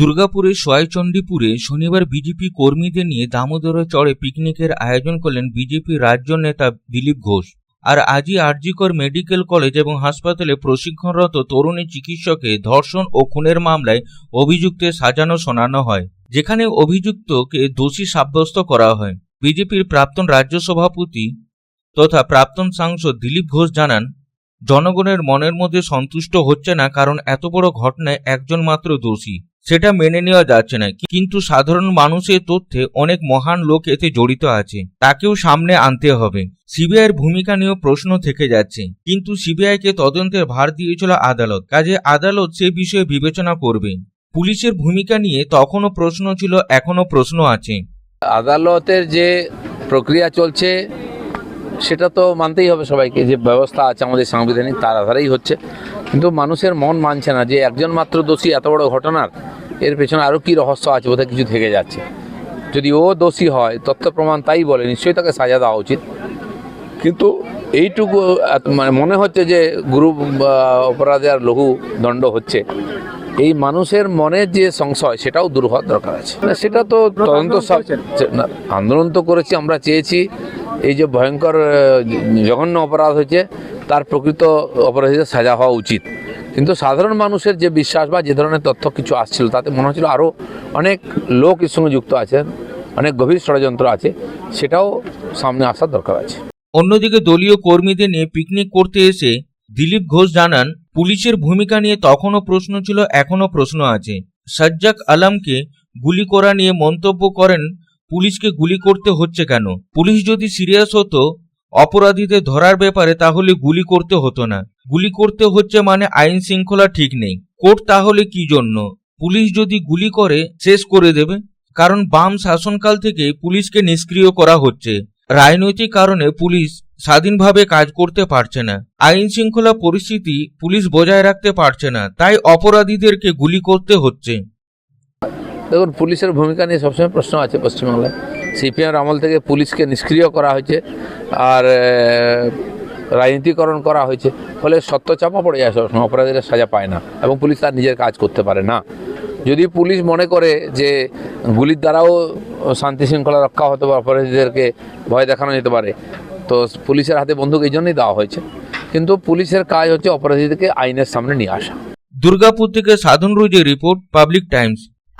দুর্গাপুরের সোয়াইচণ্ডীপুরে শনিবার বিজেপি কর্মীদের নিয়ে দামোদরে চড়ে পিকনিকের আয়োজন করলেন বিজেপি রাজ্য নেতা দিলীপ ঘোষ। আর আজই আরজিকর মেডিকেল কলেজ এবং হাসপাতালে প্রশিক্ষণরত তরুণী চিকিৎসকে ধর্ষণ ও খুনের মামলায় অভিযুক্তের সাজানো শোনানো হয়, যেখানে অভিযুক্তকে দোষী সাব্যস্ত করা হয়। বিজেপির প্রাক্তন রাজ্য সভাপতি তথা প্রাক্তন সাংসদ দিলীপ ঘোষ জানান জনগণের মনের মধ্যে সন্তুষ্ট হচ্ছে না কারণ এত বড় ঘটনায় একজন মাত্র দোষী। সেটা মেনে নেওয়া যাচ্ছে না। কিন্তু সাধারণ মানুষের তথ্যে অনেক মহান লোক এতে জড়িত আছে। তাকেও সামনে আনতে হবে। সিবিআইয়ের ভূমিকা নিয়েও প্রশ্ন থেকে যাচ্ছে। কিন্তু সিবিআইকে তদন্তের ভার দিয়েছিল আদালত। কাজে আদালত সে বিষয়ে বিবেচনা করবে। পুলিশের ভূমিকা নিয়ে তখনও প্রশ্ন ছিল, এখনও প্রশ্ন আছে। আদালতের যে প্রক্রিয়া চলছে সেটা তো মানতেই হবে সবাইকে যে ব্যবস্থা আছে আমাদের সাংবিধানিক তার আধারেই হচ্ছে। কিন্তু মানুষের মন মানছে না যে একজন মাত্র দোষী এত বড় ঘটনার এর পেছনে আরও কী রহস্য আছে বোধহয় কিছু থেকে যাচ্ছে। যদি ও দোষী হয় তথ্য প্রমাণ তাই বলে নিশ্চয়ই তাকে সাজা দেওয়া উচিত। কিন্তু এইটুকু মানে মনে হচ্ছে যে গুরু বা অপরাধে আর লঘু দণ্ড হচ্ছে। এই মানুষের মনের যে সংশয় সেটাও দূর হওয়ার দরকার আছে। না, সেটা তো তদন্ত আন্দোলন তো করেছি আমরা চেয়েছি। এই যে ভয়ঙ্কর জঘন্য অপরাধ হয়েছে, তার প্রকৃত অপরাধীদের সাজা হওয়া উচিত। কিন্তু সাধারণ মানুষের যে বিশ্বাস বা যে ধরনের তথ্য কিছু আসছিল, তাতে মনে হচ্ছিল আরও অনেক লোক এর সঙ্গে যুক্ত আছেন, অনেক গভীর ষড়যন্ত্র আছে, সেটাও সামনে আসার দরকার আছে। অন্যদিকে দলীয় কর্মীদের নিয়ে পিকনিক করতে এসে দিলীপ ঘোষ জানান, পুলিশের ভূমিকা নিয়ে তখনও প্রশ্ন ছিল, এখনও প্রশ্ন আছে। সাজ্জাক আলমকে গুলি করা নিয়ে মন্তব্য করেন পুলিশকে গুলি করতে হচ্ছে কেন? পুলিশ যদি সিরিয়াস হতো, অপরাধীদের ধরার ব্যাপারে তাহলে গুলি করতে হতো না। গুলি করতে হচ্ছে মানে আইন শৃঙ্খলা ঠিক নেই। কোর্ট তাহলে কি জন্য? পুলিশ যদি গুলি করে, শেষ করে দেবে। কারণ বাম শাসনকাল থেকে পুলিশকে নিষ্ক্রিয় করা হচ্ছে। রাজনৈতিক কারণে পুলিশ স্বাধীনভাবে কাজ করতে পারছে না। আইন শৃঙ্খলা পরিস্থিতি পুলিশ বজায় রাখতে পারছে না। তাই অপরাধীদেরকে গুলি করতে হচ্ছে। দেখুন, পুলিশের ভূমিকা নিয়ে সবসময় প্রশ্ন আছে পশ্চিমবাংলায়। সিপিএম আমল থেকে পুলিশকে নিষ্ক্রিয় করা হয়েছে আর রাজনীতিকরণ করা হয়েছে। ফলে সত্য চাপা পড়ে যায় সবসময়, অপরাধীরা সাজা পায় না এবং পুলিশ তার নিজের কাজ করতে পারে না। যদি পুলিশ মনে করে যে গুলির দ্বারাও শান্তি শৃঙ্খলা রক্ষা হতে পারে, অপরাধীদেরকে ভয় দেখানো যেতে পারে, তো পুলিশের হাতে বন্দুক এই জন্যই দেওয়া হয়েছে। কিন্তু পুলিশের কাজ হচ্ছে অপরাধীদেরকে আইনের সামনে নিয়ে আসা। দুর্গাপুর থেকে সাধন রোজের রিপোর্ট, পাবলিক টাইমস।